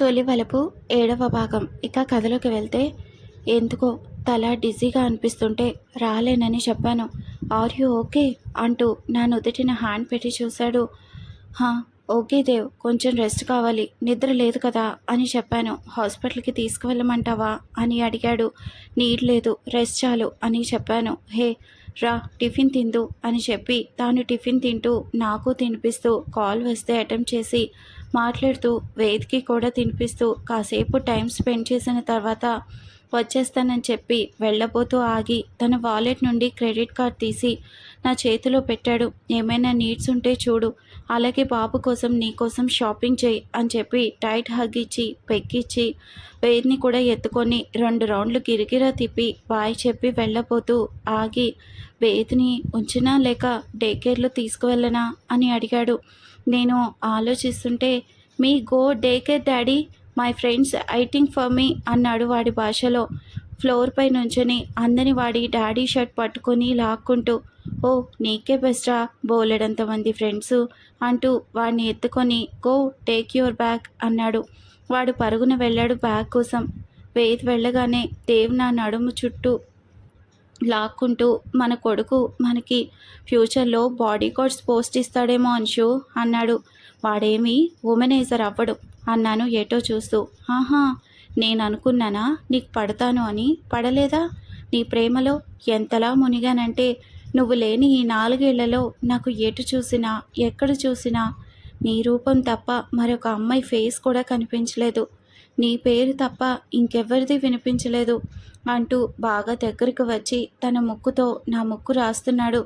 తొలి వలపు ఏడవ భాగం. ఇక కథలోకి వెళ్తే ఎందుకో తల డిజీగా అనిపిస్తుంటే రాలేనని చెప్పాను. Are you okay? అంటూ నా నుదుటిన హ్యాండ్ పెట్టి చూశాడు. హా ఓకే దేవ్ కొంచెం రెస్ట్ కావాలి. నిద్ర లేదు కదా అని చెప్పాను. హాస్పిటల్కి తీసుకువెళ్ళమంటావా అని అడిగాడు. నీడ్ లేదు రెస్ట్ చాలు అని చెప్పాను. హే రా టిఫిన్ తిందు అని చెప్పి తాను టిఫిన్ తింటూ నాకు తినిపిస్తూ కాల్ వస్తే అటెంప్ట్ చేసి మాట్లాడుతూ వేదికి కూడా తినిపిస్తూ కాసేపు టైం స్పెండ్ చేసిన తర్వాత వచ్చేస్తానని చెప్పి వెళ్ళబోతూ ఆగి తన వాలెట్ నుండి క్రెడిట్ కార్డ్ తీసి నా చేతిలో పెట్టాడు. ఏమైనా నీడ్స్ ఉంటే చూడు. అలాగే బాబు కోసం నీ కోసం షాపింగ్ చేయి అని చెప్పి టైట్ హగ్ ఇచ్చి పెక్కిచ్చి వేదిని కూడా ఎత్తుకొని రెండు రౌండ్లు గిరిగిరా తిప్పి బాయ్ చెప్పి వెళ్ళబోతూ ఆగి వేదిని ఉంచినా లేక డే కేర్లో తీసుకువెళ్ళనా అని అడిగాడు. నేను ఆలోచిస్తుంటే me go day care daddy my friends waiting for me అన్నాడు వాడి భాషలో. ఫ్లోర్ పై నుంచొని అందని వాడి డాడీ షర్ట్ పట్టుకొని లాక్కుంటూ ఓ నీకే బెస్టా బోలెడంత మంది ఫ్రెండ్స్ అంటూ వాడిని ఎత్తుకొని గో టేక్ యువర్ బ్యాగ్ అన్నాడు. వాడు పరుగున వెళ్ళాడు బ్యాగ్ కోసం. వేద్ వెళ్ళగానే దేవ్ నా నడుము చుట్టూ లాక్కుంటూ మన కొడుకు మనకి ఫ్యూచర్లో బాడీ గార్డ్స్ పోస్ట్ ఇస్తాడేమో అంశు అన్నాడు. వాడేమీ ఉమెనైజర్ అవ్వడు అన్నాను ఏటో చూస్తూ. ఆహా నేను అనుకున్నానా నీకు పడతాను అని. పడలేదా? నీ ప్రేమలో ఎంతలా మునిగానంటే నువ్వు లేని ఈ నాలుగేళ్ళలో నాకు ఎటు చూసినా ఎక్కడ చూసినా నీ రూపం తప్ప మరొక అమ్మాయి ఫేస్ కూడా కనిపించలేదు. నీ పేరు తప్ప ఇంకెవరిది వినిపించలేదు అంటూ బాగా దగ్గరికి వచ్చి తన ముక్కుతో నా ముక్కు రాస్తున్నాడు.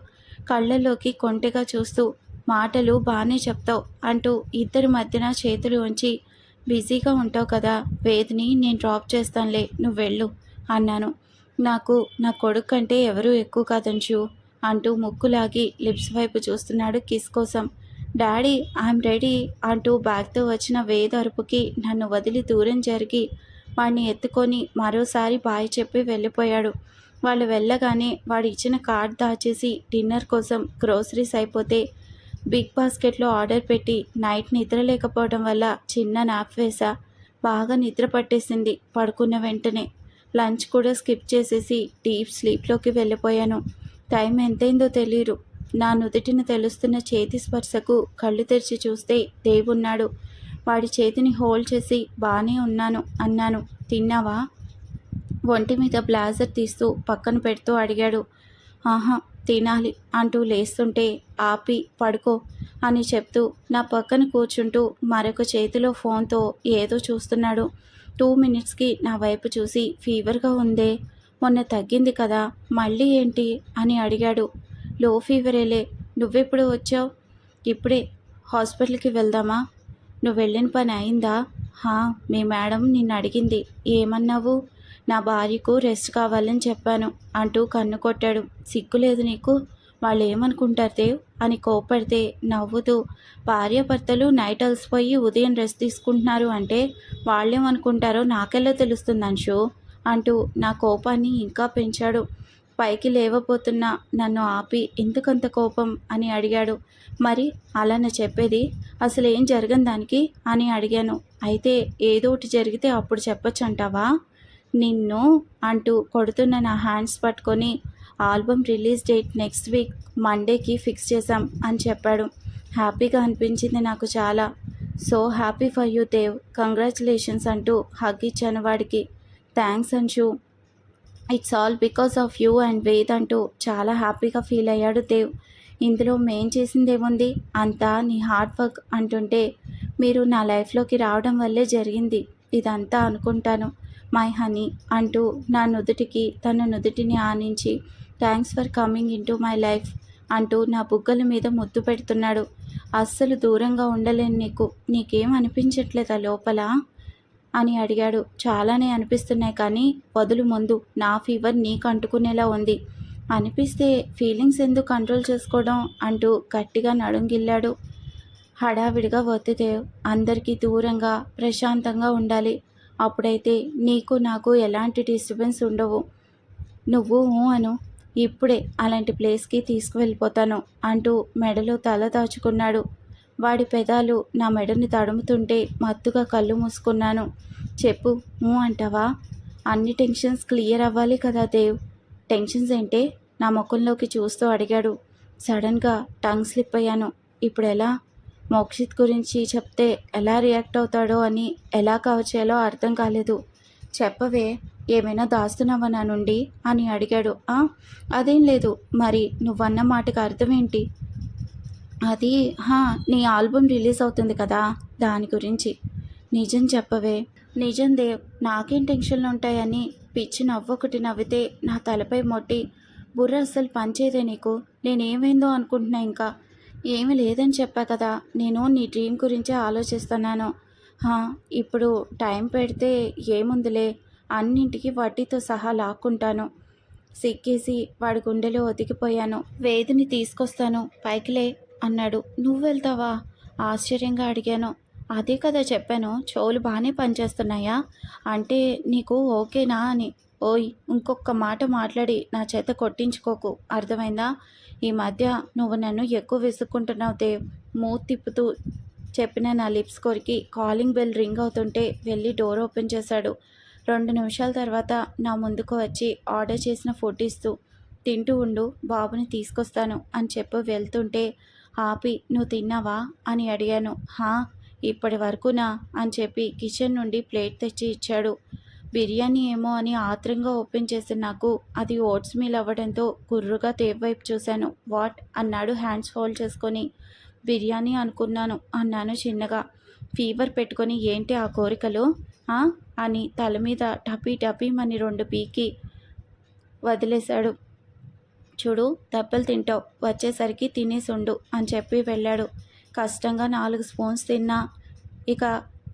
కళ్ళల్లోకి కొంటెగా చూస్తూ మాటలు బాగానే చెప్తావు అంటూ ఇద్దరి మధ్యన చేతులు ఉంచి బిజీగా ఉంటావు కదా వేదిని నేను డ్రాప్ చేస్తానులే నువ్వు వెళ్ళు అన్నాను. నాకు నా కొడుకు కంటే ఎవరూ ఎక్కువ కాదంచు అంటూ ముక్కులాగి లిప్స్ వైపు చూస్తున్నాడు కిస్ కోసం. డాడీ ఐఎమ్ రెడీ అంటూ బ్యాగ్తో వచ్చిన వేదరుపుకి నన్ను వదిలి దూరం జరిగి వాడిని ఎత్తుకొని మరోసారి బాయ్ చెప్పి వెళ్ళిపోయాడు. వాళ్ళు వెళ్ళగానే వాడు ఇచ్చిన కార్డ్ దాచేసి డిన్నర్ కోసం గ్రోసరీస్ అయిపోతే బిగ్ బాస్కెట్లో ఆర్డర్ పెట్టి నైట్ నిద్ర లేకపోవడం వల్ల చిన్న నాప్ వేసా. బాగా నిద్ర పట్టేసింది పడుకున్న వెంటనే. లంచ్ కూడా స్కిప్ చేసేసి డీప్ స్లీప్లోకి వెళ్ళిపోయాను. టైం ఎంతైందో తెలియదు నా నుదుటిన తెలుస్తున్న చేతి స్పర్శకు కళ్ళు తెరిచి చూస్తే దేవున్నాడు. వాడి చేతిని హోల్డ్ చేసి బాగానే ఉన్నాను అన్నాను. తిన్నావా? ఒంటి మీద బ్లాజర్ తీస్తూ పక్కన పెడుతూ అడిగాడు. ఆహా తినాలి అంటూ లేస్తుంటే ఆపి పడుకో అని చెప్తూ నా పక్కన కూర్చుంటూ మరొక చేతిలో ఫోన్తో ఏదో చూస్తున్నాడు. టూ మినిట్స్కి నా వైపు చూసి ఫీవర్గా ఉందే. మొన్న తగ్గింది కదా మళ్ళీ ఏంటి? అని అడిగాడు. లో ఫీవరేలే నువ్వెప్పుడు వచ్చావు? ఇప్పుడే. హాస్పిటల్కి వెళ్దామా? నువ్వు వెళ్ళిన పని అయిందా? హా మీ మేడం నిన్ను అడిగింది. ఏమన్నావు? నా భార్యకు రెస్ట్ కావాలని చెప్పాను అంటూ కన్ను కొట్టాడు. సిగ్గులేదు నీకు? వాళ్ళు ఏమనుకుంటారు దేవ్? అని కోపడితే నవ్వుతూ భార్యాభర్తలు నైట్ అలసిపోయి ఉదయం రెస్ట్ తీసుకుంటున్నారు అంటే వాళ్ళేమనుకుంటారో నాకెలా తెలుస్తుంది అంశు? అంటూ నా కోపాన్ని ఇంకా పెంచాడు. పైకి లేవబోతున్నా నన్ను ఆపి ఎందుకంత కోపం అని అడిగాడు. మరి అలానే చెప్పేది? అసలు ఏం జరగని దానికి? అని అడిగాను. అయితే ఏదో ఒకటి జరిగితే అప్పుడు చెప్పొచ్చు అంటావా నిన్ను అంటూ కొడుతున్న నా హ్యాండ్స్ పట్టుకొని album release date next week మండేకి fix చేశాం అని చెప్పాడు. హ్యాపీగా అనిపించింది నాకు చాలా. So happy for you Dev. Congratulations అంటూ హగ్ ఇచ్చాను వాడికి. Thanks Anshu. It's all because of you and Ved అంటూ చాలా హ్యాపీగా ఫీల్ అయ్యాడు దేవ్. ఇందులో మేం చేసిందేముంది అంతా నీ హార్డ్ వర్క్ అంటుంటే మీరు నా లైఫ్లోకి రావడం వల్లే జరిగింది. ఇదంతా అనుకుంటాను. మై హనీ అంటూ నా నుదుటికి తన నుదుటిని ఆనించి thanks for coming in my life అంటూ నా బుగ్గల మీద ముద్దు పెడుతున్నాడు. అస్సలు దూరంగా ఉండలేను నీకు. నీకేం అనిపించట్లేదా లోపల? అని అడిగాడు. చాలానే అనిపిస్తున్నాయి కానీ వదులు ముందు. నా ఫీవర్ నీకు అంటుకునేలా ఉంది. అనిపిస్తే ఫీలింగ్స్ ఎందుకు కంట్రోల్ చేసుకోవడం? అంటూ గట్టిగా నడుంగిల్లాడు. హడావిడిగా వత్తితే అందరికీ దూరంగా ప్రశాంతంగా ఉండాలి. అప్పుడైతే నీకు నాకు ఎలాంటి డిస్టర్బెన్స్ ఉండవు. నువ్వు అను. ఇప్పుడే అలాంటి ప్లేస్కి తీసుకువెళ్ళిపోతాను అంటూ మెడలో తల దాచుకున్నాడు. వాడి పెదాలు నా మెడని తడుముతుంటే మత్తుగా కళ్ళు మూసుకున్నాను. చెప్పు ఊ అంటావా? అన్ని టెన్షన్స్ క్లియర్ అవ్వాలి కదా దేవ్. టెన్షన్స్ ఏంటే? నా ముఖంలోకి చూస్తూ అడిగాడు. సడన్గా టంగ్ స్లిప్ అయ్యాను. ఇప్పుడు ఎలా? మోక్షిత్ గురించి చెప్తే ఎలా రియాక్ట్ అవుతాడో అని ఎలా కవర్ చేయాలో అర్థం కాలేదు. చెప్పవే ఏమైనా దాస్తున్నావా నా నుండి? అని అడిగాడు. అదేం లేదు. మరి నువ్వన్న మాటకు అర్థం ఏంటి? అది హా నీ ఆల్బమ్ రిలీజ్ అవుతుంది కదా దాని గురించి. నిజం చెప్పవే. నిజం దేవ్ నాకేం టెన్షన్లు ఉంటాయని పిచ్చి నవ్వొకటి నవ్వితే నా తలపై మొట్టి బుర్ర అస్సలు పనిచేయదే నీకు. నేనేమైందో అనుకుంటున్నా ఇంకా. ఏమీ లేదని చెప్పా కదా నేను నీ డ్రీమ్ గురించే ఆలోచిస్తున్నాను. హా, ఇప్పుడు టైం పెడితే ఏముందిలే అన్నింటికి వడ్డీతో సహా లాక్కుంటాను. సిక్కేసి వాడి గుండెలో ఒదిగిపోయాను. వేదిని తీసుకొస్తాను. పైకిలే. అన్నాడు. నువ్వు వెళ్తావా? ఆశ్చర్యంగా అడిగాను. అదే కదా చెప్పాను. చెవులు బాగానే పనిచేస్తున్నాయా? అంటే నీకు ఓకేనా? అని. ఓయ్ ఇంకొక మాట మాట్లాడి నా చేత కొట్టించుకోకు. అర్థమైందా? ఈ మధ్య నువ్వు నన్ను ఎక్కువ విసుక్కుంటున్నావు దేవ్. మూత్ తిప్పుతూ చెప్పిన నా లిప్స్ కొరికి కాలింగ్ బెల్ రింగ్ అవుతుంటే వెళ్ళి డోర్ ఓపెన్ చేశాడు. రెండు నిమిషాల తర్వాత నా ముందుకు వచ్చి ఆర్డర్ చేసిన ఫుడ్ ఇస్తూ తింటూ ఉండు బాబుని తీసుకొస్తాను అని చెప్పి వెళ్తుంటే ఆపి నువ్వు తిన్నావా? అని అడిగాను. హా ఇప్పటి వరకునా? అని చెప్పి కిచెన్ నుండి ప్లేట్ తెచ్చి ఇచ్చాడు. బిర్యానీ ఏమో అని ఆత్రంగా ఓపెన్ చేసిన నాకు అది ఓట్స్ మీల్ అవ్వడంతో కుర్రుగా టేప్ వైపు చూశాను. వాట్? అన్నాడు హ్యాండ్స్ ఫోల్డ్ చేసుకొని. బిర్యానీ అనుకున్నాను అన్నాను చిన్నగా. ఫీవర్ పెట్టుకొని ఏంటి ఆ కోరికలు? అని తల మీద టపీ టపీమని రెండు పీకి వదిలేశాడు. చూడు దెబ్బలు తింటావు. వచ్చేసరికి తినేసి ఉండు అని చెప్పి వెళ్ళాడు. కష్టంగా నాలుగు స్పూన్స్ తిన్నా. ఇక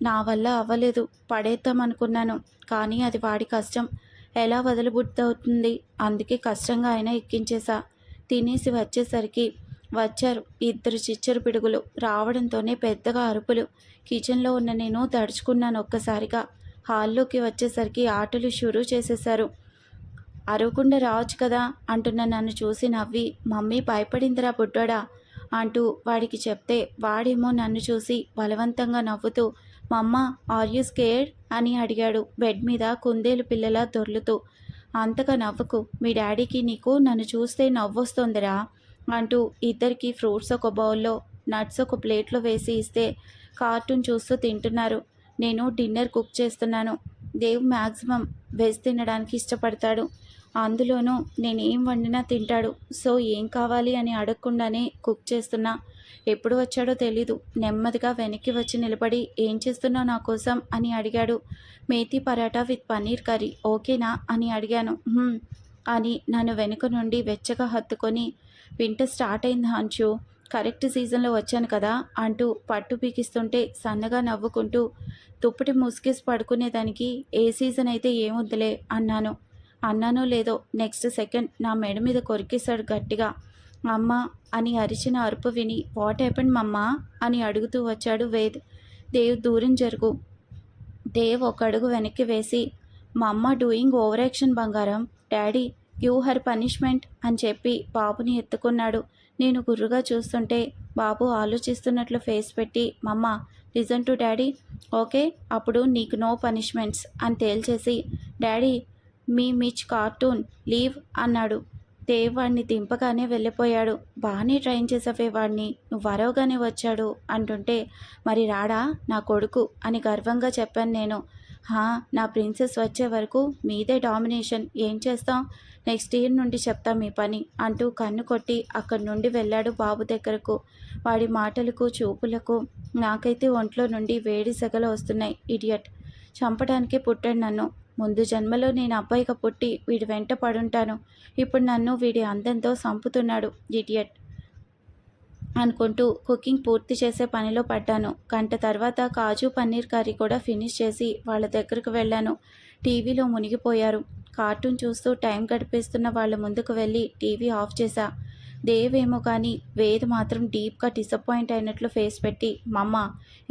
నా వల్ల అవ్వలేదు. పడేద్దామనుకున్నాను కానీ అది వాడి కష్టం. ఎలా వదిలిబుద్దవుతుంది? అందుకే కష్టంగా అయినా ఎక్కించేశా తినేసి వచ్చేసరికి వచ్చారు ఇద్దరు చిచ్చరు పిడుగులు. రావడంతోనే పెద్దగా అరుపులు. కిచెన్లో ఉన్న నేను దడుచుకున్నాను ఒక్కసారిగా. హాల్లోకి వచ్చేసరికి ఆటలు షురూ చేసేశారు. అరవకుండా రావచ్చు కదా అంటున్న నన్ను చూసి నవ్వి మమ్మీ భయపడిందిరా బుడ్డోడా అంటూ వాడికి చెప్తే వాడేమో నన్ను చూసి బలవంతంగా నవ్వుతూ మమ్మ ఆర్ యూ స్కేర్డ్? అని అడిగాడు బెడ్ మీద కుందేలు పిల్లలా దొర్లుతూ. అంతగా నవ్వుకు. మీ డాడీకి నీకు నన్ను చూస్తే నవ్వొస్తుందిరా అంటూ ఇద్దరికి ఫ్రూట్స్ ఒక బౌల్లో నట్స్ ఒక ప్లేట్లో వేసి ఇస్తే కార్టూన్ చూస్తూ తింటున్నారు. నేను డిన్నర్ కుక్ చేస్తున్నాను. దేవ్ మ్యాక్సిమం వెజ్ తినడానికి ఇష్టపడతాడు. అందులోనూ నేనేం వండినా తింటాడు. సో ఏం కావాలి అని అడగకుండానే కుక్ చేస్తున్నా. ఎప్పుడు వచ్చాడో తెలీదు. నెమ్మదిగా వెనక్కి వచ్చి నిలబడి ఏం చేస్తున్నావు నా కోసం? అని అడిగాడు. మేతి పరాటా విత్ పన్నీర్ కర్రీ ఓకేనా? అని అడిగాను. అని నన్ను వెనుక నుండి వెచ్చగా హత్తుకొని వింటర్ స్టార్ట్ అయింది హంచు కరెక్ట్ సీజన్లో వచ్చాను కదా? అంటూ పట్టు పీకిస్తుంటే సన్నగా నవ్వుకుంటూ దుప్పటి ముసుగేసి పడుకునేదానికి ఏ సీజన్ అయితే ఏముందిలే అన్నాను. అన్నానో లేదో నెక్స్ట్ సెకండ్ నా మెడ మీద కొరికేశాడు గట్టిగా. అమ్మ అని అరిచిన అరుపు విని వాట్ హ్యాపెండ్ మమ్మా? అని అడుగుతూ వచ్చాడు వేద్. దేవ్ దూరం జరుగు. దేవ్ ఒక అడుగు వెనక్కి వేసి మా అమ్మ డూయింగ్ ఓవర్ యాక్షన్ బంగారం. డాడీ గివ్ హర్ పనిష్మెంట్ అని చెప్పి బాబుని ఎత్తుకున్నాడు. నేను గుర్రుగా చూస్తుంటే బాబు ఆలోచిస్తున్నట్లు ఫేస్ పెట్టి మమ్మ లిజన్ టు డాడీ. ఓకే అప్పుడు నీకు నో పనిష్మెంట్స్ అని తేల్చేసి daddy me miss cartoon leave అన్నాడు. దేవ్ వాడిని దింపగానే వెళ్ళిపోయాడు. బాగానే ట్రైన్ చేసావే వాడిని నువ్వు వరవగానే వచ్చాడు అంటుంటే మరి రాడా? నా కొడుకు అని గర్వంగా చెప్పాను నేను. హా నా ప్రిన్సెస్ వచ్చే వరకు మీదే డామినేషన్. ఏం చేస్తాం? నెక్స్ట్ ఇయర్ నుండి చెప్తా మీ పని అంటూ కన్ను కొట్టి అక్కడి నుండి వెళ్ళాడు బాబు దగ్గరకు. వాడి మాటలకు చూపులకు నాకైతే ఒంట్లో నుండి వేడి సెగలు వస్తున్నాయి ఇడియట్. చంపడానికి పుట్టాడు నన్ను. ముందు జన్మలో నేను అబ్బాయిగా పుట్టి వీడి వెంట పడుంటాను. ఇప్పుడు నన్ను వీడి అందంతో సంపుతున్నాడు ఇడియట్ అనుకుంటూ కుకింగ్ పూర్తి చేసే పనిలో పడ్డాను. గంట తర్వాత కాజు పన్నీర్ కర్రీ కూడా ఫినిష్ చేసి వాళ్ళ దగ్గరకు వెళ్ళాను. టీవీలో మునిగిపోయారు. కార్టూన్ చూస్తూ టైం గడిపేస్తున్న వాళ్ళ ముందుకు వెళ్ళి టీవీ ఆఫ్ చేశా. దేవేమో ఏమో కానీ వేద్ మాత్రం డీప్గా డిసప్పాయింట్ అయినట్లు ఫేస్ పెట్టి మమ్మ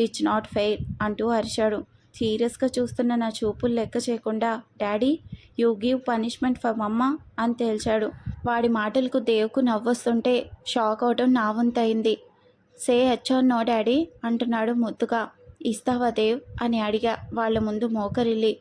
ఇట్స్ నాట్ ఫెయిర్ అంటూ అరిచాడు. సీరియస్గా చూస్తున్న నా చూపులు లెక్క చేయకుండా daddy you give punishment for mama అని తేల్చాడు. వాడి మాటలకు దేవుకు నవ్వొస్తుంటే షాక్ అవడం నా వంతయింది సే హెచ్ఆర్ నో డాడీ అంటున్నాడు ముద్దుగా. ఇస్తావా దేవ్ అని అడిగా. వాళ్ళ ముందు మోకరిల్లి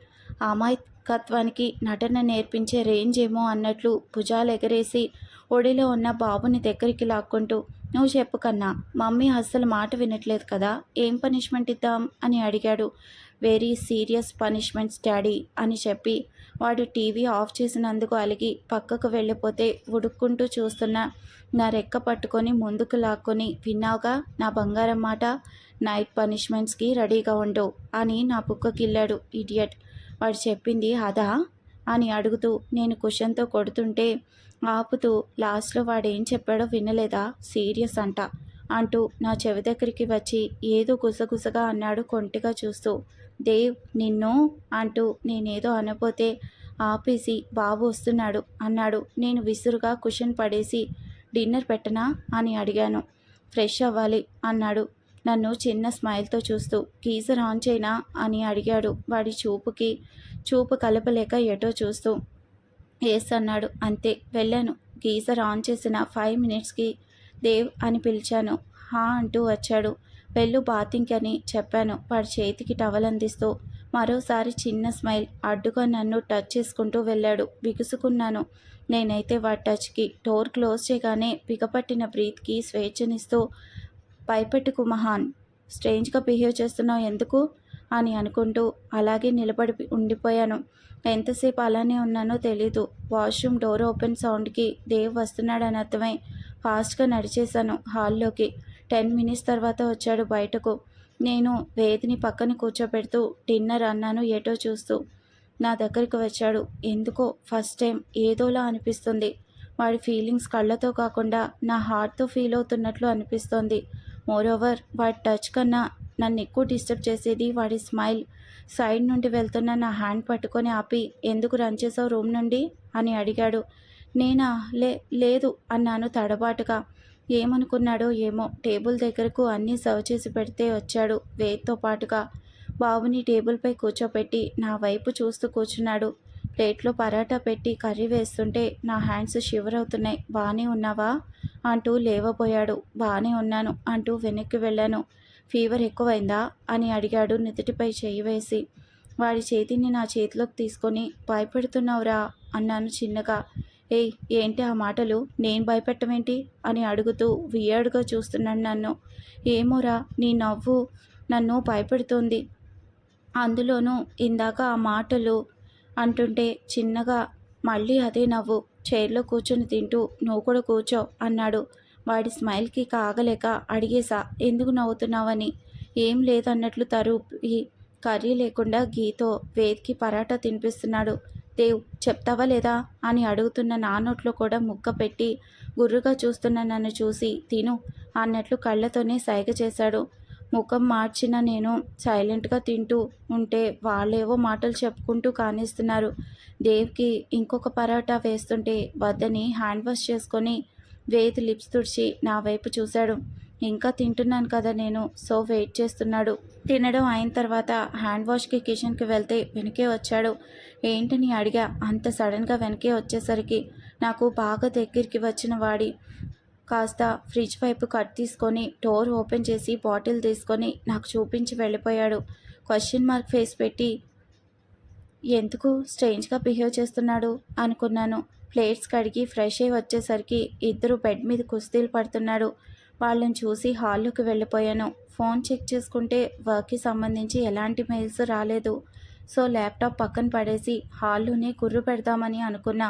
అమాయకత్వానికి నటన నేర్పించే రేంజ్ ఏమో అన్నట్లు భుజాలు ఎగరేసి ఒడిలో ఉన్న బాబుని దగ్గరికి లాక్కుంటూ నువ్వు చెప్పు కన్నా మమ్మీ అస్సలు మాట వినట్లేదు కదా ఏం పనిష్మెంట్ ఇద్దాం అని అడిగాడు. వెరీ సీరియస్ పనిష్మెంట్స్ డాడీ అని చెప్పి వాడు టీవీ ఆఫ్ చేసినందుకు అలిగి పక్కకు వెళ్ళిపోతే ఉడుక్కుంటూ చూస్తున్న నా రెక్క పట్టుకొని ముందుకు లాక్కొని విన్నావుగా నా బంగారం మాట? నైట్ పనిష్మెంట్స్కి రెడీగా ఉండు అని నా పుక్కకిల్లాడు ఇడియట్. వాడు చెప్పింది అదా? అని అడుగుతూ నేను కుషన్తో కొడుతుంటే ఆపుతూ లాస్ట్లో వాడేం చెప్పాడో వినలేదా? సీరియస్ అంట అంటూ నా చెవి దగ్గరికి వచ్చి ఏదో గుసగుసగా అన్నాడు కొంటిగా చూస్తూ. దేవ్ నిన్ను అంటూ నేనేదో అనపోతే ఆపేసి బాబు వస్తున్నాడు. అన్నాడు. నేను విసురుగా కుషన్ పడేసి డిన్నర్ పెట్టనా అని అడిగాను. ఫ్రెష్ అవ్వాలి అన్నాడు. నన్ను చిన్న స్మైల్తో చూస్తూ గీజర్ ఆన్ చేయనా అని అడిగాడు. వాడి చూపుకి చూపు కలపలేక ఎటో చూస్తూ ఎస్ అన్నాడు. అంతే వెళ్ళాను. గీజర్ ఆన్ చేసిన ఫైవ్ మినిట్స్కి దేవ్ అని పిలిచాను. హా అంటూ వచ్చాడు. వెళ్ళు బాతింగ్ అని చెప్పాను. వాడి చేతికి టవల్ అందిస్తూ. మరోసారి చిన్న స్మైల్. అడ్డుగా నన్ను టచ్ చేసుకుంటూ వెళ్ళాడు. బిగుసుకున్నాను. నేనైతే వాడి టచ్కి. డోర్ క్లోజ్ చేయగానే బిగపట్టిన బ్రీత్కి స్వేచ్ఛనిస్తూ భయపెట్టుకు మహాన్. స్ట్రేంజ్గా బిహేవ్ చేస్తున్నావు ఎందుకు? అని అనుకుంటూ అలాగే నిలబడి ఉండిపోయాను. ఎంతసేపు అలానే ఉన్నానో తెలీదు. వాష్రూమ్ డోర్ ఓపెన్ సౌండ్కి దేవ్ వస్తున్నాడని అర్థమై ఫాస్ట్గా నడిచేశాను హాల్లోకి. టెన్ మినిట్స్ తర్వాత వచ్చాడు బయటకు. నేను వేదిని పక్కన కూర్చోబెడుతూ డిన్నర్ అన్నాను ఏటో చూస్తూ. నా దగ్గరికి వచ్చాడు. ఎందుకో ఫస్ట్ టైం ఏదోలా అనిపిస్తుంది. వాడి ఫీలింగ్స్ కళ్ళతో కాకుండా నా హార్ట్తో ఫీల్ అవుతున్నట్లు అనిపిస్తోంది. మోరోవర్ వాడి టచ్ కన్నా నన్ను ఎక్కువ డిస్టర్బ్ చేసేది వాడి స్మైల్. సైడ్ నుండి వెళ్తున్న నా హ్యాండ్ పట్టుకొని ఆపి ఎందుకు రన్ చేసావు రూమ్ నుండి? అని అడిగాడు. నేనా? లే లేదు అన్నాను తడబాటుగా. ఏమనుకున్నాడో ఏమో టేబుల్ దగ్గరకు అన్నీ సర్వ్ చేసి పెడితే వచ్చాడు వేత్తో పాటుగా. బాబుని టేబుల్పై కూర్చోపెట్టి నా వైపు చూస్తూ కూర్చున్నాడు. ప్లేట్లో పరాటా పెట్టి కర్రీ వేస్తుంటే నా హ్యాండ్స్ షివర్ అవుతున్నాయి. బాగానే ఉన్నావా? అంటూ లేవబోయాడు. బాగానే ఉన్నాను అంటూ వెనక్కి వెళ్ళాను. ఫీవర్ ఎక్కువైందా? అని అడిగాడు నితిటిపై చేయి వేసి. వాడి చేతిని నా చేతిలోకి తీసుకొని భయపెడుతున్నావురా అన్నాను చిన్నగా. ఏయ్ ఏంటి ఆ మాటలు? నేను భయపెట్టమేంటి? అని అడుగుతూ వియర్డ్గా చూస్తున్నాడు నన్ను. ఏమోరా నీ నవ్వు నన్ను భయపెడుతోంది. అందులోనూ ఇందాక ఆ మాటలు అంటుంటే చిన్నగా మళ్ళీ అదే నవ్వు. చైర్లో కూర్చొని తింటూ నువ్వు కూడా కూర్చో అన్నాడు. వాడి స్మైల్కి కాగలేక అడిగేసా ఎందుకు నవ్వుతున్నావని? ఏం లేదన్నట్లు తరుపు కర్రీ లేకుండా గీతో వేద్కి పరాటా తినిపిస్తున్నాడు. దేవ్ చెప్తావా లేదా అని అడుగుతున్న నా నోట్లో కూడా ముక్క పెట్టి గుర్రుగా చూస్తున్న నన్ను చూసి తిను అన్నట్లు కళ్ళతోనే సైగ చేశాడు. ముఖం మార్చిన నేను సైలెంట్గా తింటూ ఉంటే వాళ్ళేవో మాటలు చెప్పుకుంటూ కానిస్తున్నారు. దేవ్కి ఇంకొక పరాటా వేస్తుంటే వద్దని హ్యాండ్ వాష్ చేసుకొని వేతి లిప్స్ తుడిచి నా వైపు చూశాడు. ఇంకా తింటున్నాను కదా నేను సో వెయిట్ చేస్తున్నాడు. తినడం అయిన తర్వాత హ్యాండ్ వాష్కి కిచెన్కి వెళ్తే వెనకే వచ్చాడు. ఏంటని అడిగా. అంత సడన్గా వెనకే వచ్చేసరికి నాకు బాగా దగ్గరికి వచ్చిన వాడి కాస్త ఫ్రిడ్జ్ వైపు కట్ తీసుకొని డోర్ ఓపెన్ చేసి బాటిల్ తీసుకొని నాకు చూపించి వెళ్ళిపోయాడు. క్వశ్చన్ మార్క్ ఫేస్ పెట్టి ఎందుకు స్ట్రేంజ్గా బిహేవ్ చేస్తున్నాడు? అనుకున్నాను. ప్లేట్స్ కడిగి ఫ్రెష్ అయ్యి వచ్చేసరికి ఇద్దరు బెడ్ మీద కుస్తీలు పడుతున్నాడు. వాళ్ళని చూసి హాల్లోకి వెళ్ళిపోయాను. ఫోన్ చెక్ చేసుకుంటే వర్క్కి సంబంధించి ఎలాంటి మెయిల్స్ రాలేదు. సో ల్యాప్టాప్ పక్కన పడేసి హాల్లోనే కుర్రు పెడదామని అనుకున్నా.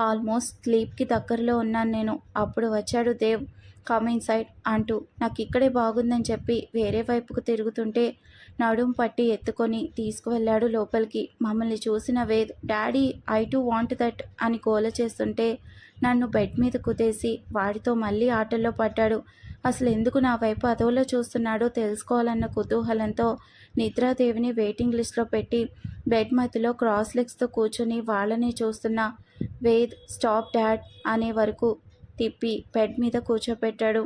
ఆల్మోస్ట్ స్లీప్కి దగ్గరలో ఉన్నాను నేను. అప్పుడు వచ్చాడు దేవ్ కమింగ్ సైడ్ అంటూ. నాకు ఇక్కడే బాగుందని చెప్పి వేరే వైపుకు తిరుగుతుంటే నడుం పట్టి ఎత్తుకొని తీసుకువెళ్ళాడు లోపలికి. మమ్మల్ని చూసిన Ved daddy I too want that అని గోల చేస్తుంటే నన్ను బెడ్ మీద కుదేసి వాడితో మళ్ళీ ఆటల్లో పడ్డాడు. అసలు ఎందుకు నా వైపు అదోలో చూస్తున్నాడో తెలుసుకోవాలన్న కుతూహలంతో నిద్రాదేవిని వెయిటింగ్ లిస్ట్లో పెట్టి బెడ్ మధ్యలో క్రాస్ లెగ్స్తో కూర్చొని వాళ్ళని చూస్తున్న. వేద్ స్టాప్ డాడ్ అనే వరకు తిప్పి బెడ్ మీద కూర్చోపెట్టాడు.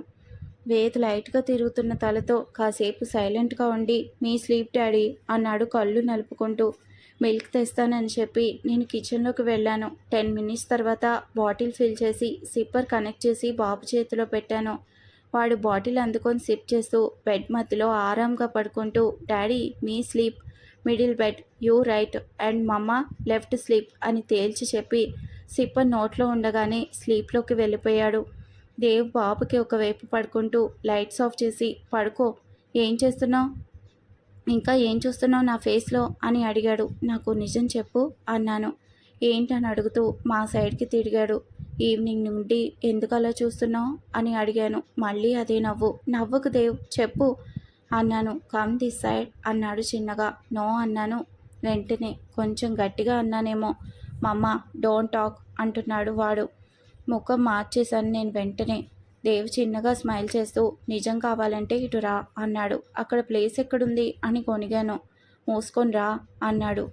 వేద్ లైట్గా తిరుగుతున్న తలతో కాసేపు సైలెంట్గా ఉండి మీ స్లీప్ డాడీ అన్నాడు కళ్ళు నలుపుకుంటూ. మిల్క్ తెస్తానని చెప్పి నేను కిచెన్లోకి వెళ్ళాను. టెన్ మినిట్స్ తర్వాత బాటిల్ ఫిల్ చేసి సిప్పర్ కనెక్ట్ చేసి బాబు చేతిలో పెట్టాను. వాడు బాటిల్ అందుకొని సిప్ చేస్తూ బెడ్ మధ్యలో ఆరాంగా పడుకుంటూ daddy me sleep middle bed you right and mama left sleep అని తేల్చి చెప్పి సిప్ప నోట్లో ఉండగానే స్లీప్లోకి వెళ్ళిపోయాడు. దేవ్ బాబుకి ఒకవైపు పడుకుంటూ లైట్స్ ఆఫ్ చేసి పడుకో ఏం చేస్తున్నావు? ఇంకా ఏం చూస్తున్నావు నా ఫేస్లో? అని అడిగాడు. నాకు నిజం చెప్పు అన్నాను. ఏంటని? అడుగుతూ మా సైడ్కి తిరిగాడు. ఈవినింగ్ నుండి ఎందుకు అలా చూస్తున్నావు? అని అడిగాను. మళ్ళీ అదే నవ్వు. నవ్వుకు దేవ్ చెప్పు. అన్నాను. కమ్ దిస్ సైడ్ అన్నాడు చిన్నగా. నో అన్నాను. వెంటనే కొంచెం గట్టిగా అన్నానేమో. మమ్మ డోంట్ టాక్ అంటున్నాడు వాడు. ముఖం మార్చేశాను నేను వెంటనే. దేవ్ చిన్నగా స్మైల్ చేస్తూ నిజం కావాలంటే ఇటు రా అన్నాడు. అక్కడ ప్లేస్ ఎక్కడుంది? అని కొనిగాను. మూసుకొని రా అన్నాడు.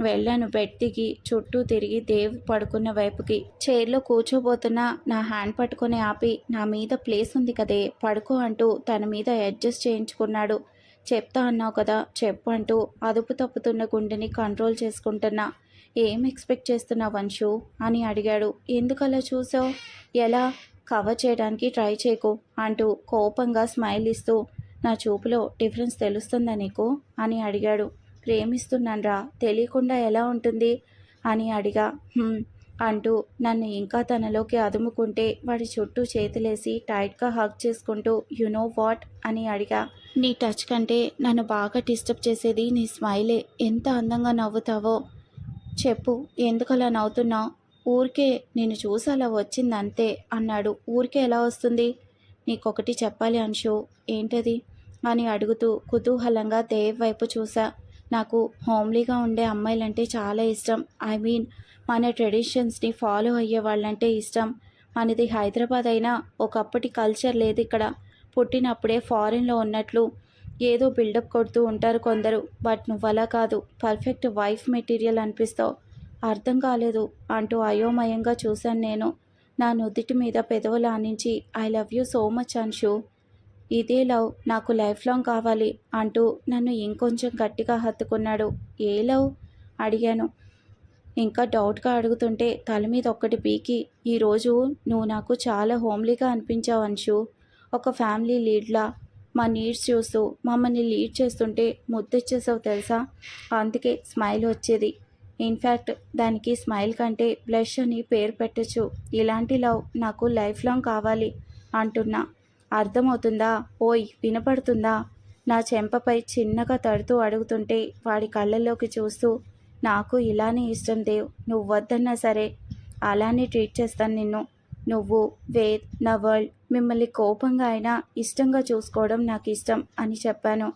వెళ్ళాను బెడ్ దిగి చుట్టూ తిరిగి దేవ్ పడుకున్న వైపుకి. చైర్లో కూర్చోబోతున్న నా హ్యాండ్ పట్టుకొని ఆపి నా మీద ప్లేస్ ఉంది కదే పడుకో అంటూ తన మీద అడ్జస్ట్ చేయించుకున్నాడు. చెప్తా అన్నావు కదా చెప్పు అంటూ అదుపు తప్పుతున్న గుండెని కంట్రోల్ చేసుకుంటున్నా. ఏం ఎక్స్పెక్ట్ చేస్తున్నావు వంశు? అని అడిగాడు. ఎందుకలా చూసావు? ఎలా? కవర్ చేయడానికి ట్రై చేయకు అంటూ కోపంగా స్మైల్ ఇస్తూ నా చూపులో డిఫరెన్స్ తెలుస్తుందా నీకు? అని అడిగాడు. ప్రేమిస్తున్నాన్రా తెలియకుండా ఎలా ఉంటుంది? అని అడిగా. అంటూ నన్ను ఇంకా తనలోకి అదుముకుంటే వాడి చుట్టూ చేతులేసి టైట్గా హగ్ చేసుకుంటూ యు నో వాట్? అని అడిగా. నీ టచ్ కంటే నన్ను బాగా డిస్టర్బ్ చేసేది నీ స్మైలే. ఎంత అందంగా నవ్వుతావో చెప్పు. ఎందుకు అలా నవ్వుతున్నావు? ఊరికే నేను చూసి అలా వచ్చింది అంతే అన్నాడు. ఊరికే ఎలా వస్తుంది? నీకొకటి చెప్పాలి అంశు. ఏంటది? అని అడుగుతూ కుతూహలంగా దేవ్ వైపు చూసా. నాకు హోమ్లీగా ఉండే అమ్మాయిలంటే చాలా ఇష్టం. ఐ మీన్ మన ట్రెడిషన్స్ని ఫాలో అయ్యే వాళ్ళంటే ఇష్టం. మనది హైదరాబాద్ అయినా ఒకప్పటి కల్చర్ లేదు ఇక్కడ. పుట్టినప్పుడే ఫారిన్లో ఉన్నట్లు ఏదో బిల్డప్ కొడుతూ ఉంటారు కొందరు. బట్ నువ్వలా కాదు పర్ఫెక్ట్ వైఫ్ మెటీరియల్ అనిపిస్తావు. అర్థం కాలేదు అంటూ అయోమయంగా చూశాను నేను. నా నుదుటి మీద పెదవులు ఆనించి I love you so much Anshu ఇదే లవ్ నాకు లైఫ్ లాంగ్ కావాలి అంటూ నన్ను ఇంకొంచెం గట్టిగా హత్తుకున్నాడు. ఏ లవ్? అడిగాను. ఇంకా డౌట్గా అడుగుతుంటే తల మీద ఒక్కటి పీకి ఈరోజు నువ్వు నాకు చాలా హోమ్లీగా అనిపించావు అంశు. ఒక ఫ్యామిలీ లీడ్లా మా నీడ్స్ చూస్తూ మమ్మల్ని లీడ్ చేస్తుంటే ముద్దొచ్చేసావు తెలుసా? అందుకే స్మైల్ వచ్చేది. ఇన్ఫ్యాక్ట్ దానికి స్మైల్ కంటే బ్లష్ అని పేరు పెట్టచ్చు. ఇలాంటి లవ్ నాకు లైఫ్ లాంగ్ కావాలి అంటున్నా. అర్థమవుతుందా? ఓయ్ వినపడుతుందా? నా చెంపపై చిన్నగా తడుతూ అడుగుతుంటే వాడి కళ్ళల్లోకి చూస్తూ నాకు ఇలానే ఇష్టం దేవ్ నువ్వు వద్దన్నా సరే అలానే ట్రీట్ చేస్తాను నిన్ను. నువ్వు వేద్ నా వరల్డ్ మిమ్మల్ని కోపంగా అయినా ఇష్టంగా చూసుకోవడం నాకు ఇష్టం అని చెప్పాను.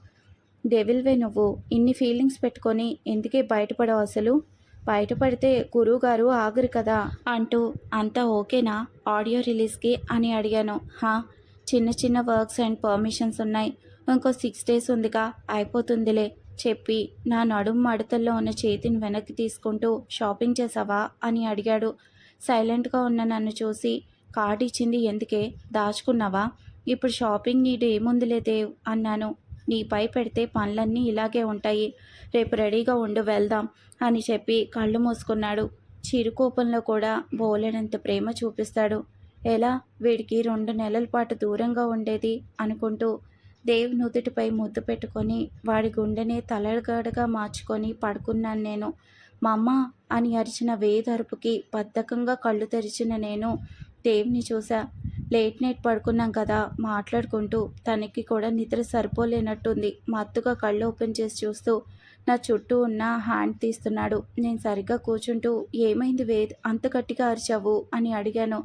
డెవిల్వే నువ్వు ఇన్ని ఫీలింగ్స్ పెట్టుకొని ఎందుకే బయటపడవు అసలు? బయటపడితే గురువుగారు ఆగరు కదా అంటూ అంతా ఓకేనా? ఆడియో రిలీజ్కి? అని అడిగాను. హా చిన్న చిన్న వర్క్స్ అండ్ పర్మిషన్స్ ఉన్నాయి. ఇంకో సిక్స్ డేస్ ఉందిగా అయిపోతుందిలే. చెప్పి నా నడుము మడతల్లో ఉన్న చేతిని వెనక్కి తీసుకుంటూ షాపింగ్ చేసావా? అని అడిగాడు. సైలెంట్గా ఉన్న నన్ను చూసి కార్డు ఇచ్చింది ఎందుకే? దాచుకున్నావా? ఇప్పుడు షాపింగ్ నీడు ఏముందిలే దేవ్? అన్నాను. నీపై పెడితే పనులన్నీ ఇలాగే ఉంటాయి. రేపు రెడీగా ఉండు వెళ్దాం అని చెప్పి కళ్ళు మూసుకున్నాడు. చిరుకోపంలో కూడా బోలెడంత ప్రేమ చూపిస్తాడు. ఎలా వీడికి రెండు నెలల పాటు దూరంగా ఉండేది అనుకుంటూ దేవ్ నుదుటిపై ముద్దు పెట్టుకొని వాడి గుండెని తలగడగా మార్చుకొని పడుకున్నాను నేను. మా అమ్మ అని అరిచిన వేదరుపుకి బద్ధకంగా కళ్ళు తెరిచిన నేను దేవ్ని చూసా లేట్ నైట్ పడుకున్నాం కదా మాట్లాడుకుంటూ తనకి కూడా నిద్ర సరిపోలేనట్టుంది. మత్తుగా కళ్ళు ఓపెన్ చేసి చూస్తూ నా చుట్టూ ఉన్న హ్యాండ్ తీస్తున్నాడు. నేను సరిగ్గా కూర్చుంటూ ఏమైంది వేద్? అంత గట్టిగా అరిచావు అని అడిగాను.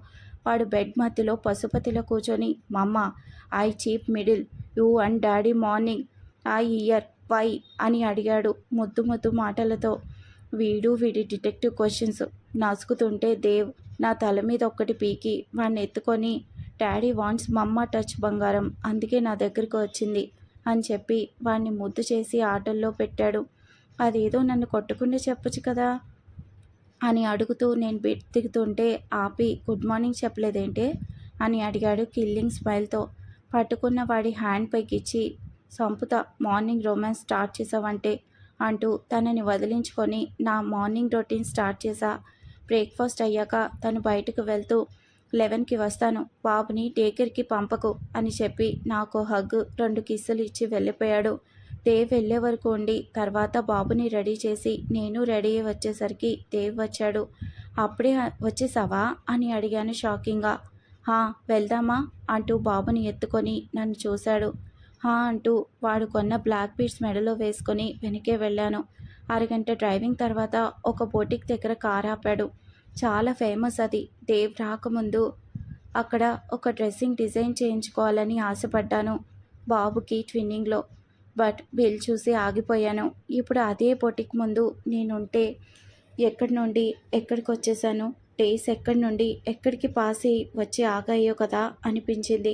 వాడు బెడ్ మధ్యలో పశుపతిలో కూర్చొని mama I sleep middle you and daddy morning I ear why? అని అడిగాడు ముద్దు ముద్దు మాటలతో. వీడు వీడి డిటెక్టివ్ క్వశ్చన్స్ నసుకుతుంటే దేవ్ నా తల మీద ఒక్కటి పీకి వాడిని ఎత్తుకొని డాడీ వాంట్స్ మమ్మ టచ్ బంగారం అందుకే నా దగ్గరికి వచ్చింది అని చెప్పి వాడిని ముద్దు చేసి ఆటల్లో పెట్టాడు. అదేదో నన్ను కొట్టకుండా చెప్పొచ్చు కదా? అని అడుగుతూ నేను బెడ్ దిగుతుంటే ఆపి గుడ్ మార్నింగ్ చెప్పలేదేంటే? అని అడిగాడు కిల్లింగ్ స్మైల్తో. పట్టుకున్న వాడి హ్యాండ్ పైకిచ్చి సంపుత మార్నింగ్ రొమాన్స్ స్టార్ట్ చేసావంటే అంటూ తనని వదిలించుకొని నా మార్నింగ్ రొటీన్ స్టార్ట్ చేశా బ్రేక్ఫాస్ట్ అయ్యాక తను బయటకు వెళ్తూ లెవెన్కి వస్తాను. బాబుని డేకేర్కి పంపకు అని చెప్పి నాకు హగ్ రెండు కిస్సులు ఇచ్చి వెళ్ళిపోయాడు. దేవ్ వెళ్ళే వరకు ఉండి తర్వాత బాబుని రెడీ చేసి నేను రెడీ అయ్యి వచ్చేసరికి దేవ్ వచ్చాడు. అప్పుడే వచ్చేసావా? అని అడిగాను షాకింగ్గా. హా వెళ్దామా? అంటూ బాబుని ఎత్తుకొని నన్ను చూశాడు. హా అంటూ వాడు కొన్న బ్లాక్ బీడ్స్ మెడలో వేసుకొని వెనకే వెళ్ళాను. అరగంట డ్రైవింగ్ తర్వాత ఒక బోటిక్ దగ్గర కార్ ఆపాడు. చాలా ఫేమస్ అది. దేవ్ రాకముందు అక్కడ ఒక డ్రెస్సింగ్ డిజైన్ చేయించుకోవాలని ఆశపడ్డాను. బాబుకి ట్విన్నింగ్లో బట్ బిల్ చూసి ఆగిపోయాను. ఇప్పుడు అదే బొటిక్ ముందు నేనుంటే ఎక్కడి నుండి ఎక్కడికి వచ్చేసాను? డేస్ ఎక్కడి నుండి ఎక్కడికి పాస్ అయ్యి వచ్చి ఆగాయో కదా అనిపించింది.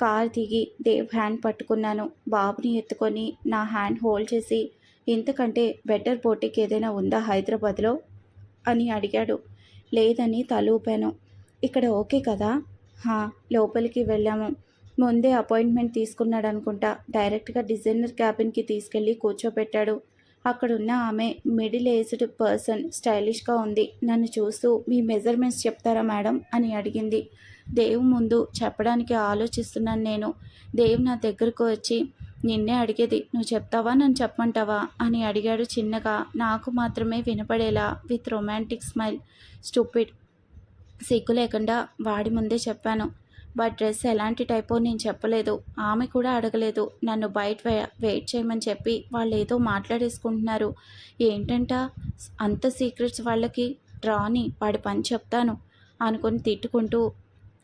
కార్ దిగి దేవ్ హ్యాండ్ పట్టుకున్నాను. బాబుని ఎత్తుకొని నా హ్యాండ్ హోల్డ్ చేసి ఇంతకంటే బెటర్ పోటీకి ఏదైనా ఉందా హైదరాబాద్లో? అని అడిగాడు. లేదని తలూపాను. ఇక్కడ ఓకే కదా? హా లోపలికి వెళ్ళాము. ముందే అపాయింట్మెంట్ తీసుకున్నాడు అనుకుంటా. డైరెక్ట్గా డిజైనర్ క్యాబిన్కి తీసుకెళ్ళి కూర్చోబెట్టాడు. అక్కడున్న ఆమె మిడిల్ ఏజ్డ్ పర్సన్ స్టైలిష్గా ఉంది. నన్ను చూస్తూ మీ మెజర్మెంట్స్ చెప్తారా మేడం? అని అడిగింది. దేవ్ ముందు చెప్పడానికి ఆలోచిస్తున్నాను నేను. దేవ్ నా దగ్గరకు వచ్చి నిన్నే అడిగేది నువ్వు చెప్తావా నన్ను చెప్పమంటావా? అని అడిగాడు చిన్నగా. నాకు మాత్రమే వినపడేలా విత్ రొమాంటిక్ స్మైల్. స్టూపిడ్. సిగ్గు లేకుండా వాడి ముందే చెప్పాను. బట్ డ్రెస్ ఎలాంటి టైపో నేను చెప్పలేదు. ఆమె కూడా అడగలేదు. నన్ను బయట వెయిట్ చేయమని చెప్పి వాళ్ళు ఏదో మాట్లాడేసుకుంటున్నారు. ఏంటంట? అంత సీక్రెట్స్ వాళ్ళకి? రాని వాడి పని చెప్తాను అనుకుని తిట్టుకుంటూ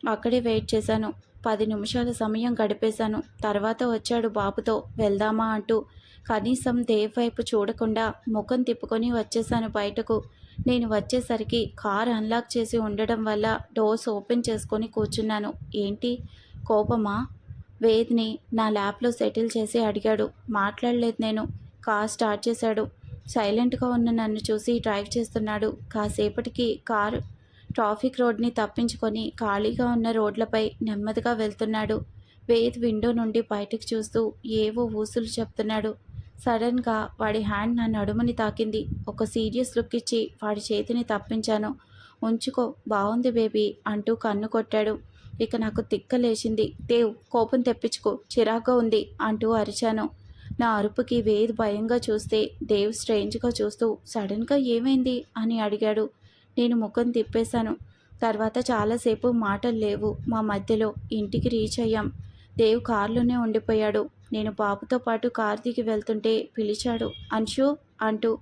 అక్కడే వెయిట్ చేశాను. పది నిమిషాల సమయం గడిపేశాను. తర్వాత వచ్చాడు బాబుతో. వెళ్దామా అంటూ కనీసం దేవ్ వైపు చూడకుండా ముఖం తిప్పుకొని వచ్చేసాను బయటకు. నేను వచ్చేసరికి కార్ అన్లాక్ చేసి ఉండడం వల్ల డోర్స్ ఓపెన్ చేసుకొని కూర్చున్నాను. ఏంటి? కోపమా? వేద్ని నా ల్యాప్లో సెటిల్ చేసి అడిగాడు. మాట్లాడలేదు నేను. కార్ స్టార్ట్ చేశాడు. సైలెంట్గా ఉన్న నన్ను చూసి డ్రైవ్ చేస్తున్నాడు. కాసేపటికి కారు ట్రాఫిక్ రోడ్ని తప్పించుకొని ఖాళీగా ఉన్న రోడ్లపై నెమ్మదిగా వెళ్తున్నాడు. వేద్ విండో నుండి బయటకు చూస్తూ ఏవో ఊసులు చెప్తున్నాడు. సడన్గా వాడి హ్యాండ్ నా నడుముని తాకింది. ఒక సీరియస్ లుక్ ఇచ్చి వాడి చేతిని తప్పించాను. ఉంచుకో బాగుంది బేబీ అంటూ కన్ను కొట్టాడు. ఇక నాకు తిక్క లేచింది దేవ్ కోపం తెప్పించుకో చిరాగ్గా ఉంది అంటూ అరిచాను. నా అరుపుకి వేద్ భయంగా చూస్తే దేవ్ స్ట్రేంజ్గా చూస్తూ సడన్గా ఏమైంది? అని అడిగాడు. నేను ముఖం తిప్పేశాను. తర్వాత చాలాసేపు మాటలు లేవు. మా మధ్యలో ఇంటికి రీచ్ అయ్యాం. దేవ్ కారులోనే ఉండిపోయాడు. నేను బాబుతో పాటు కార్ దిగి వెళ్తుంటే పిలిచాడు. అంశు అంటూ.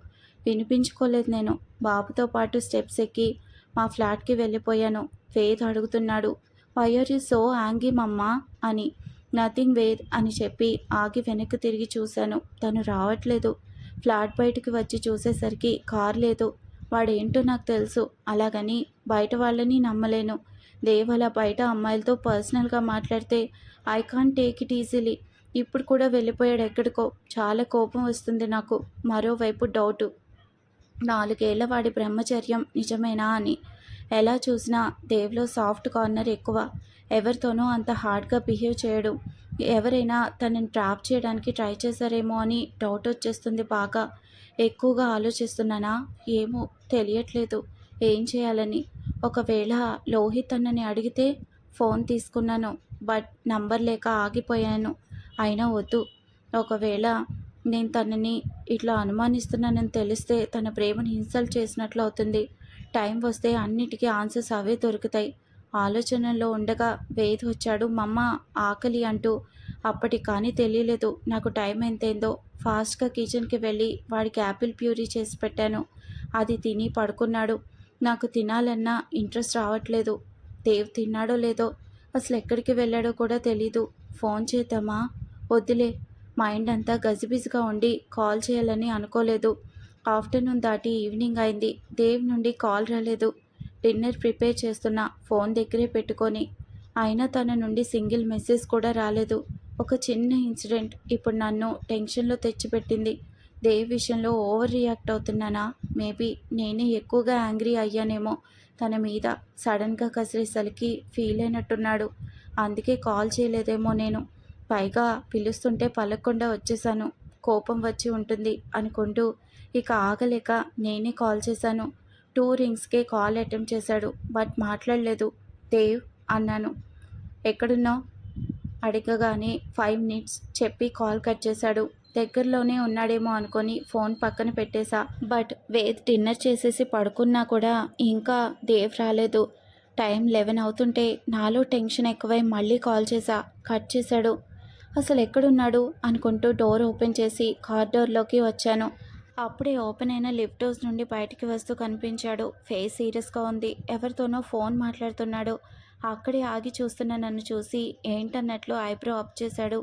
వినిపించుకోలేదు నేను. బాబుతో పాటు స్టెప్స్ ఎక్కి మా ఫ్లాట్కి వెళ్ళిపోయాను. వేద్ అడుగుతున్నాడు. వైఆర్ యూ సో యాంగి మమ్మా అని. నథింగ్ వేద్ అని చెప్పి ఆగి వెనక్కి తిరిగి చూశాను. తను రావట్లేదు. ఫ్లాట్ బయటకు వచ్చి చూసేసరికి కార్ లేదు. వాడేంటో నాకు తెలుసు. అలాగని బయట వాళ్ళని నమ్మలేను. దేవల బయట అమ్మాయిలతో పర్సనల్గా మాట్లాడితే I can take it easily ఇప్పుడు కూడా వెళ్ళిపోయాడు ఎక్కడికో. చాలా కోపం వస్తుంది నాకు. మరోవైపు డౌటు. నాలుగేళ్ళ వాడి బ్రహ్మచర్యం నిజమేనా అని. ఎలా చూసినా దేవ్లో సాఫ్ట్ కార్నర్ ఎక్కువ. ఎవరితోనూ అంత హార్డ్గా బిహేవ్ చేయడు. ఎవరైనా తనని ట్రాప్ చేయడానికి ట్రై చేశారేమో అని డౌట్ వచ్చేస్తుంది బాగా. ఎక్కువగా ఆలోచిస్తున్నానా? ఏమో తెలియట్లేదు. ఏం చేయాలని? ఒకవేళ లోహిత్ అన్నని అడిగితే ఫోన్ తీసుకున్నాను. బట్ నంబర్ లేక ఆగిపోయాను. అయినా వద్దు. ఒకవేళ నేను తనని ఇట్లా అనుమానిస్తున్నానని తెలిస్తే తన ప్రేమను హింసలు చేసినట్లు అవుతుంది. టైం వస్తే అన్నిటికీ ఆన్సర్స్ అవే దొరుకుతాయి. ఆలోచనలో ఉండగా వేద్ వచ్చాడు. మమ్మ ఆకలి అంటూ. అప్పటి కానీ తెలియలేదు. నాకు టైం ఎంతైందో. ఫాస్ట్గా కిచెన్కి వెళ్ళి వాడికి యాపిల్ ప్యూరీ చేసి పెట్టాను. అది తిని పడుకున్నాడు. నాకు తినాలన్నా ఇంట్రెస్ట్ రావట్లేదు. దేవ్ తిన్నాడో లేదో అసలు ఎక్కడికి వెళ్ళాడో కూడా తెలీదు. ఫోన్ చేద్దామా? వద్దులే మైండ్ అంతా గజిబిజిగా ఉండి కాల్ చేయాలని అనుకోలేదు. ఆఫ్టర్నూన్ దాటి ఈవినింగ్ అయింది. దేవ్ నుండి కాల్ రాలేదు. డిన్నర్ ప్రిపేర్ చేస్తున్న ఫోన్ దగ్గరే పెట్టుకొని. అయినా తన నుండి సింగిల్ మెసేజ్ కూడా రాలేదు. ఒక చిన్న ఇన్సిడెంట్ ఇప్పుడు నన్ను టెన్షన్లో తెచ్చిపెట్టింది. దేవ్ విషయంలో ఓవర్ రియాక్ట్ అవుతున్నానా? మేబీ నేనే ఎక్కువగా యాంగ్రీ అయ్యానేమో. తన మీద సడన్గా కసిరేసరికి ఫీల్ అయినట్టున్నాడు. అందుకే కాల్ చేయలేదేమో నేను. పైగా పిలుస్తుంటే పలకుండా వచ్చేసాను కోపం వచ్చి ఉంటుంది అనుకుంటూ ఇక ఆగలేక నేనే కాల్ చేశాను. టూ రింగ్స్కే కాల్ అటెంప్ట్ చేశాడు బట్ మాట్లాడలేదు. దేవ్ అన్నాను. ఎక్కడున్నావు? అడగగానే ఫైవ్ మినిట్స్ చెప్పి కాల్ కట్ చేశాడు. దగ్గరలోనే ఉన్నాడేమో అనుకొని ఫోన్ పక్కన పెట్టేశా. బట్ వేద్ డిన్నర్ చేసేసి పడుకున్నా కూడా ఇంకా దేవ్ రాలేదు. టైం లెవెన్ అవుతుంటే నాలో టెన్షన్ ఎక్కువై మళ్ళీ కాల్ చేశా. కట్ చేశాడు. అసలు ఎక్కడున్నాడు? అనుకుంటూ డోర్ ఓపెన్ చేసి కారిడోర్లోకి వచ్చాను. అప్పుడే ఓపెన్ అయిన లిఫ్ట్ డోర్స్ నుండి బయటికి వస్తూ కనిపించాడు. ఫేస్ సీరియస్గా ఉంది. ఎవరితోనో ఫోన్ మాట్లాడుతున్నాడు. అక్కడే ఆగి చూస్తున్న నన్ను చూసి ఏంటన్నట్లు ఐబ్రో అప్ చేశాడు.